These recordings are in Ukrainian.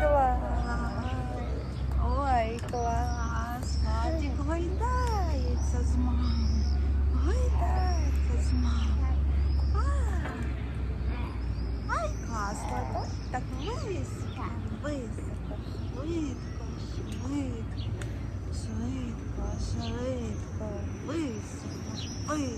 клас. Ой, клас. Владик гойдається з мамою. Гойдається з мамою. Ай, класно, так? Так високо, високо, швидко, швидко, швидко, швидко, високо, високо.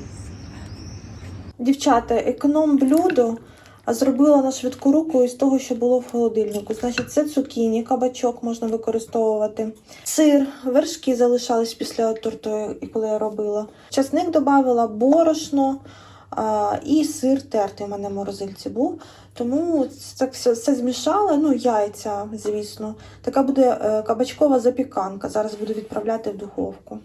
Дівчата, економ блюдо а зробила на швидку руку із того, що було в холодильнику. Значить, це цукіні, кабачок можна використовувати. Сир, вершки залишались після торту, коли я робила. Часник додавала, борошно а, і сир тертий у мене в морозильці був. Тому так все, все змішала, ну, яйця, звісно. Така буде е, кабачкова запіканка. Зараз буду відправляти в духовку.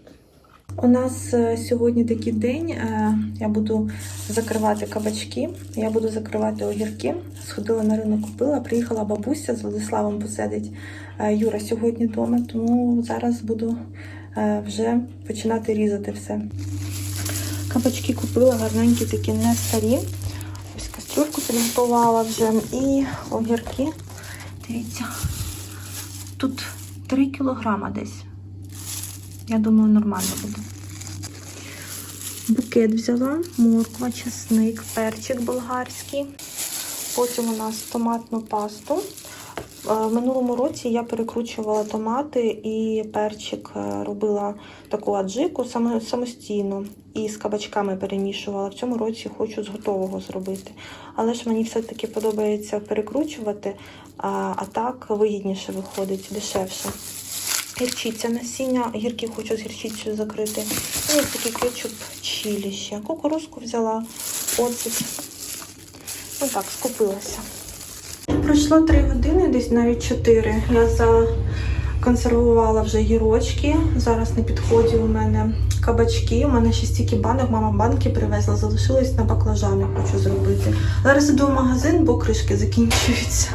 У нас е, сьогодні такий день. е, Я буду закривати кабачки, я буду закривати огірки. Сходила на ринок, купила, приїхала бабуся з Владиславом посидить. Е, Юра сьогодні вдома, тому зараз буду вже починати різати все. Кабачки купила гарненькі, такі не старі. Ось кастрюльку підготувала вже. І огірки. Дивіться, тут 3 кілограма десь. Я думаю, нормально буде. Букет взяла, морква, чесник, перчик болгарський. Потім у нас томатну пасту. Е, В минулому році я перекручувала томати і перчик е, робила таку аджику самостійно і з кабачками перемішувала. В цьому році хочу з готового зробити. Але ж мені все-таки подобається перекручувати, а, а так вигідніше виходить, дешевше. Гірчиця насіння, гірки хочу з гірчицею закрити. І ось такий кетчуп чилі ще. Кукурузку взяла, оцет. Ну так, скупилася. Пройшло 3 години, десь навіть 4. Я законсервувала вже гірочки. Зараз на підході у мене кабачки. У мене ще стільки банок, мама банки привезла, залишилось на баклажани хочу зробити. Зараз іду в магазин, бо кришки закінчуються.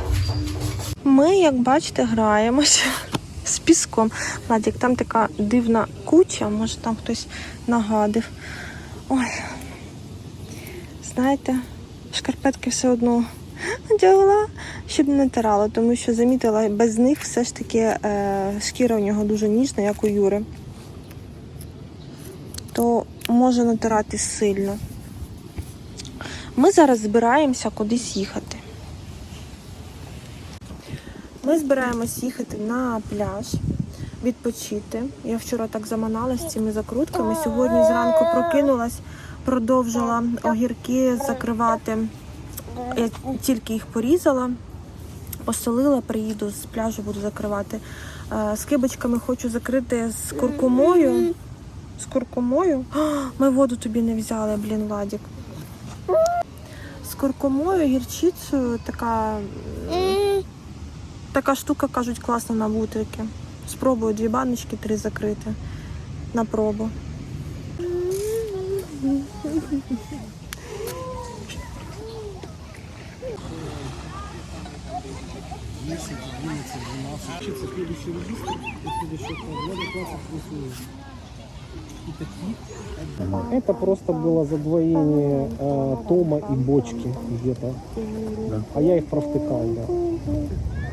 Ми, як бачите, граємося з піском. Владик, там така дивна куча, може там хтось нагадив. Ой. Знаєте, шкарпетки все одно одягла, щоб не натирала, тому що замітила, без них все ж таки е, шкіра у нього дуже ніжна, як у Юри. То може натирати сильно. Ми зараз збираємося кудись їхати. Ми збираємось їхати на пляж, відпочити. Я вчора так заманалась цими закрутками. Сьогодні зранку прокинулась, продовжила огірки закривати. Я тільки їх порізала, посолила, приїду з пляжу, буду закривати. Е, З кибочками хочу закрити з куркумою. З куркумою. Ми воду тобі не взяли, блін, Владік. З куркумою, гірчицею, така. Така штука, кажуть, класна на бутрики. Спробую дві баночки, три закрити на пробу. Учится следующий регистр, и следующий года 20 плюс И такие. Это просто было задвоение э, тома и бочки где-то. А я их провтыкал, да.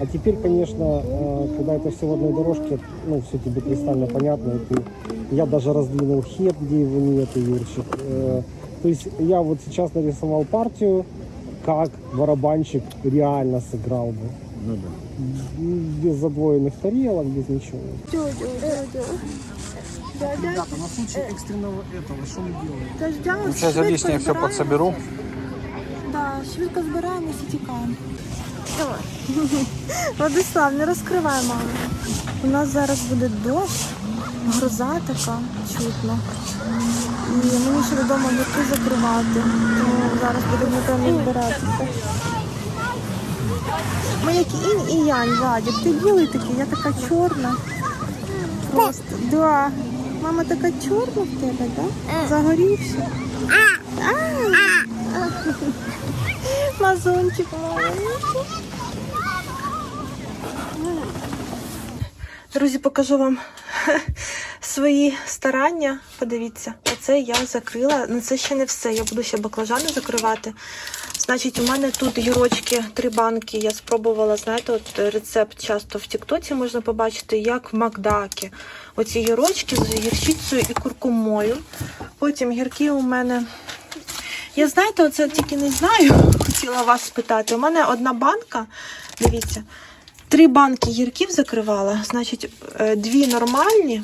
А теперь, конечно, э, когда это все в одной дорожке, ну, все тебе кристально понятно. И ты, я даже раздвинул хет, где его нет, и Юрчик. Э, то есть я вот сейчас нарисовал партию, как барабанщик реально сыграл бы. Ну да. Без задвоенных тарелок, без ничего. Ребята, на случай экстренного этого, что мы делаем? Ну, сейчас я лишнее все подсоберу. Да, швидко збираємось і тікаємо. Давай. Владислав, не розкривай маму. У нас зараз буде дощ, гроза така чутно. І мені ще додому гірки закривати. Тому зараз будемо напевно збиратися. Ми як інь і янь, Владик. Ти білий такий, я така чорна. Просто, да. Мама така чорна в тебе, да? Загорівся. Мазончик маленький. Друзі, покажу вам свої старання. Подивіться, оце я закрила. Ну це ще не все. Я буду ще баклажани закривати. Значить, у мене тут гірочки, три банки. Я спробувала, знаєте, от рецепт часто в Тіктоці можна побачити, як в Макдакі. Оці гірочки з гірчицею і куркумою. Потім гірки у мене. Я знаєте, оце тільки не знаю. Хотіла вас спитати. У мене одна банка, дивіться, три банки гірків закривала. Значить, е, дві нормальні,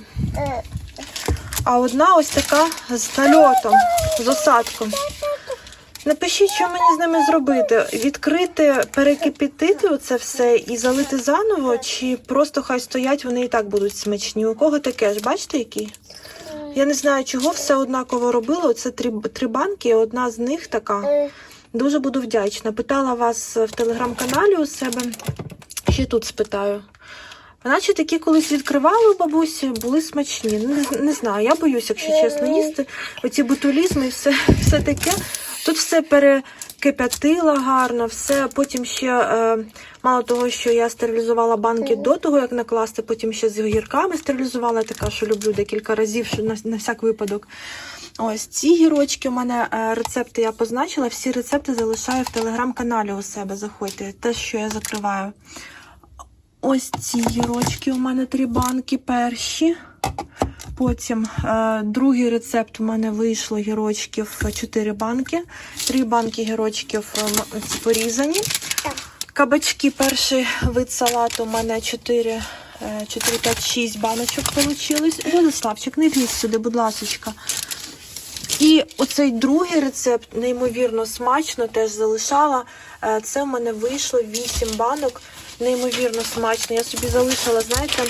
а одна ось така з нальотом, з осадком. Напишіть, що мені з ними зробити. Відкрити, перекипятити оце все і залити заново, чи просто хай стоять, вони і так будуть смачні. У кого таке ж, бачите, які? Я не знаю, чого все однаково робило. Це три, три банки, одна з них така. Дуже буду вдячна. Питала вас в телеграм-каналі у себе. Ще тут спитаю. Наче такі колись відкривали у бабусі, були смачні. Не, не знаю, я боюсь, якщо чесно, їсти. Оці ботулізми і все, все таке. Тут все перекип'ятила гарно, все. Потім ще, е, мало того, що я стерилізувала банки до того, як накласти, потім ще з гірками стерилізувала, така, що люблю декілька разів, що на, на всяк випадок. Ось ці гірочки у мене е, рецепти я позначила. Всі рецепти залишаю в телеграм-каналі у себе. Заходьте. Те, що я закриваю. Ось ці гірочки у мене три банки перші. Потім е, другий рецепт у мене вийшло гірочків 4 банки. Три банки гірочків е, порізані. Кабачки, перший вид салату у мене 4, 4 5, 6 баночок вийшло. Владиславчик, не лізь сюди, будь ласочка. І оцей другий рецепт, неймовірно смачно, теж залишала. Е, Це в мене вийшло 8 банок. Неймовірно смачно. Я собі залишила, знаєте,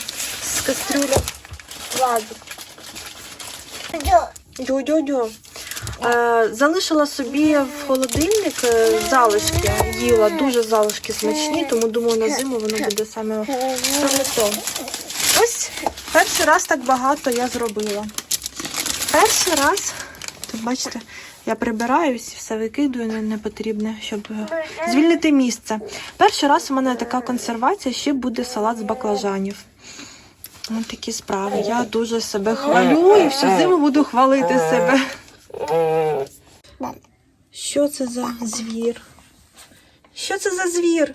з кастрюлі. Владик. Дю-дю-дю. Е, залишила собі в холодильник е, залишки, їла дуже залишки смачні, тому думаю, на зиму воно буде саме, саме то. Ось перший раз так багато я зробила. Перший раз, тут бачите, я прибираюсь, все викидую не, не потрібне, щоб е, звільнити місце. Перший раз у мене така консервація, ще буде салат з баклажанів. Ось такі справи. Я дуже себе хвалю і всю зиму буду хвалити себе. Що це за звір? Що це за звір?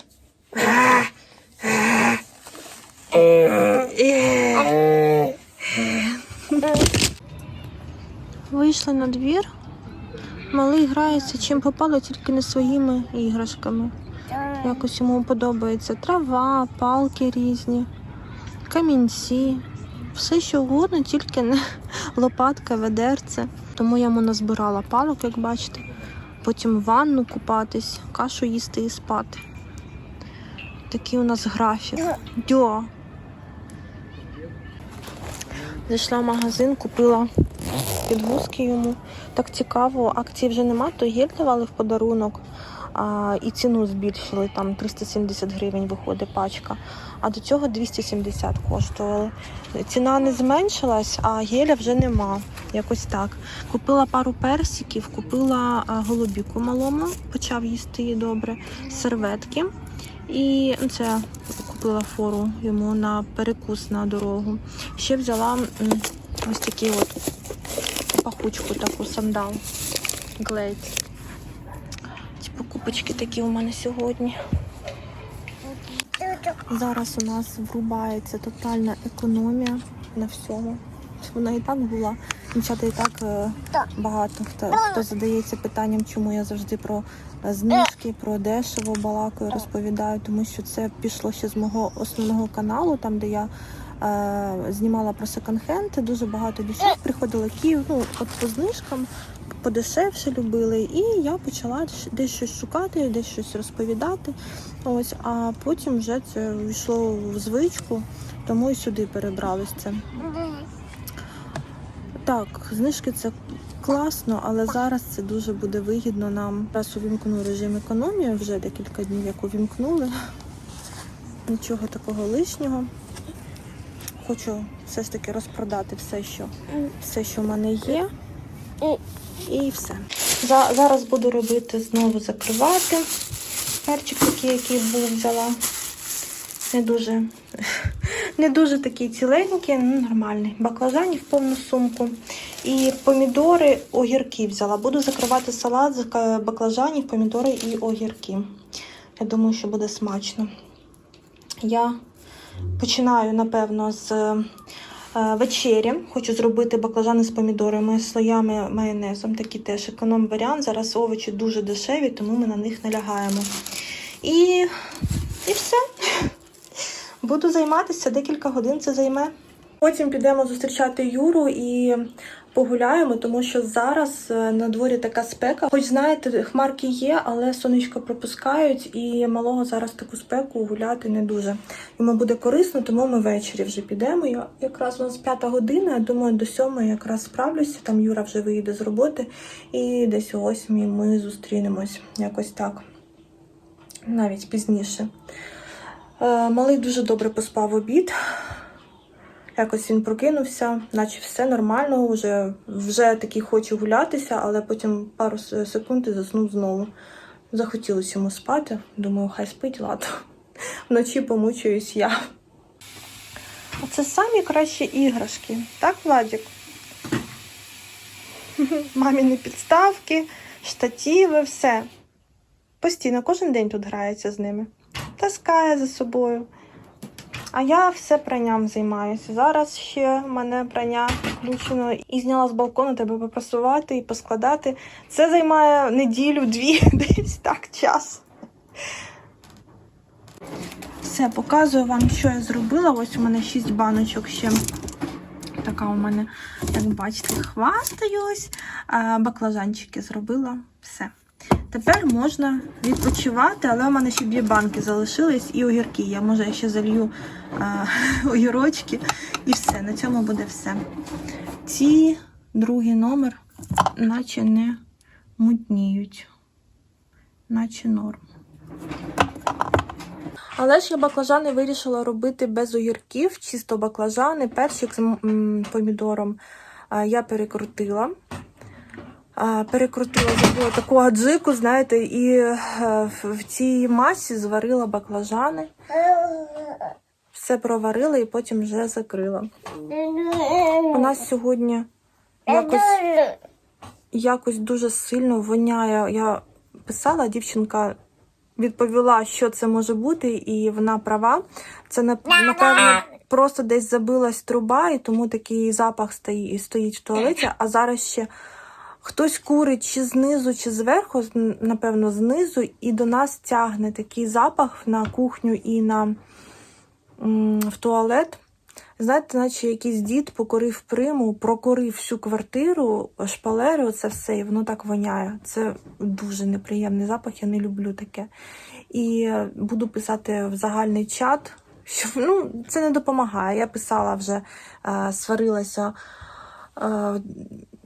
Вийшли на двір. Малий грається чим попало, тільки не своїми іграшками. Якось йому подобається трава, палки різні, камінці, все що угодно, тільки не лопатка, ведерце. Тому я йому назбирала палок, як бачите. Потім ванну купатись, кашу їсти і спати. Такий у нас графік. Дьо. Зайшла в магазин, купила підгузки йому. Так цікаво, акції вже нема, то гель давали в подарунок. А, і ціну збільшили, там 370 гривень виходить пачка. А до цього 270 коштували. Ціна не зменшилась, а геля вже нема. Якось так. Купила пару персиків, купила голубіку малому, почав їсти її добре, серветки. І ну, це купила фору йому на перекус на дорогу. Ще взяла ось такі от пахучку таку сандал. Глейд. Ці покупочки такі у мене сьогодні. Зараз у нас врубається тотальна економія на всьому. Вона і так була. Дівчата і так е, багато хто, хто задається питанням, чому я завжди про е, знижки, про дешево балакаю, розповідаю, тому що це пішло ще з мого основного каналу, там де я е, знімала про секонд-хенд. Дуже багато дівчат приходило Київ, ну от по знижкам, подешевше любили. І я почала десь щось шукати, десь щось розповідати. Ось, а потім вже це війшло в звичку, тому і сюди перебралось це. Так, знижки це класно, але зараз це дуже буде вигідно нам. Раз увімкну режим економії, вже декілька днів як увімкнули. Нічого такого лишнього. Хочу все ж таки розпродати все, що, все, що в мене є. І все. За, зараз буду робити знову закривати. Перчик такий, який був взяла. Не дуже Не дуже такий ціленький, ну нормальний. Баклажанів повну сумку. І помідори, огірки взяла. Буду закривати салат з баклажанів, помідори і огірки. Я думаю, що буде смачно. Я починаю, напевно, з е, вечері. Хочу зробити баклажани з помідорами, слоями майонезом. Такий теж економ варіант. Зараз овочі дуже дешеві, тому ми на них налягаємо. І, і все. Буду займатися декілька годин це займе. Потім підемо зустрічати Юру і погуляємо, тому що зараз е, на дворі така спека. Хоч знаєте, хмарки є, але сонечко пропускають, і малого зараз таку спеку гуляти не дуже. Йому буде корисно, тому ми ввечері вже підемо. Я якраз у нас п'ята година. Я думаю, до сьомої якраз справлюся. Там Юра вже виїде з роботи, і десь о восьмій ми зустрінемось. Якось так. Навіть пізніше. Е, Малий дуже добре поспав обід. Якось він прокинувся, наче все нормально, вже, вже такий хоче гулятися, але потім пару секунд заснув знову. Захотілося йому спати. Думаю, хай спить, ладно. Вночі помучуюсь я. Це самі кращі іграшки, так, Владик? Маміни підставки, штатіви, все. Постійно, кожен день тут грається з ними. Таскає за собою. А я все пранням займаюся. Зараз ще в мене прання включено і зняла з балкону тебе попрасувати і поскладати. Це займає неділю-дві, десь так час. Все, показую вам, що я зробила. Ось у мене 6 баночок ще. Така у мене, як бачите, хвастаюсь. Баклажанчики зробила. Все. Тепер можна відпочивати, але у мене ще дві банки залишились і огірки. Я може ще залью а, огірочки і все. На цьому буде все. Ці другий номер, наче не мутніють, наче норм. Але ж я баклажани вирішила робити без огірків, чисто баклажани, перчик з помідором я перекрутила. Перекрутила, зробила таку аджику, знаєте, і е, в- цій масі зварила баклажани. Все проварила і потім вже закрила. У нас сьогодні якось, якось дуже сильно воняє. Я писала, дівчинка відповіла, що це може бути, і вона права. Це напевно просто десь забилась труба, і тому такий запах стоїть в туалеті. А зараз ще хтось курить чи знизу, чи зверху, напевно, знизу, і до нас тягне такий запах на кухню і на в туалет. Знаєте, наче якийсь дід покорив приму, прокорив всю квартиру, шпалери, оце все, і воно так воняє. Це дуже неприємний запах, я не люблю таке. І буду писати в загальний чат. Що, ну, це не допомагає. Я писала вже, е, сварилася е,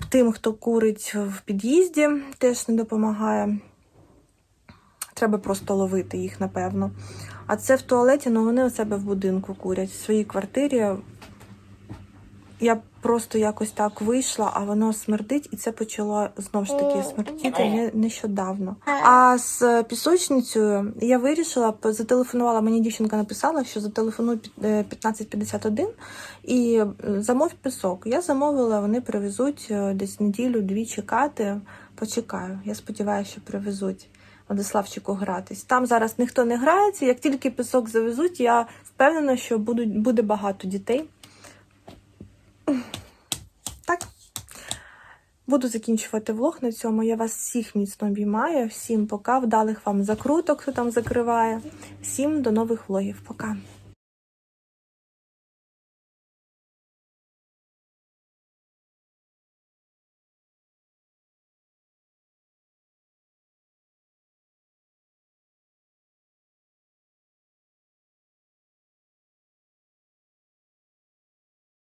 тим, хто курить в під'їзді, теж не допомагає. Треба просто ловити їх, напевно. А це в туалеті, ну вони у себе в будинку курять, в своїй квартирі. Я просто якось так вийшла, а воно смердить, і це почало знову ж таки смердіти не- нещодавно. А з пісочницею я вирішила, зателефонувала, мені дівчинка написала, що зателефонуй під- е, 1551 і е, замов пісок. Я замовила, вони привезуть е, десь неділю-дві чекати. Почекаю. Я сподіваюся, що привезуть. Владиславчику гратись. Там зараз ніхто не грається. Як тільки пісок завезуть, я впевнена, що будуть, буде багато дітей. Так. Буду закінчувати влог на цьому. Я вас всіх міцно обіймаю. Всім пока. Вдалих вам закруток, хто там закриває. Всім до нових влогів. Пока.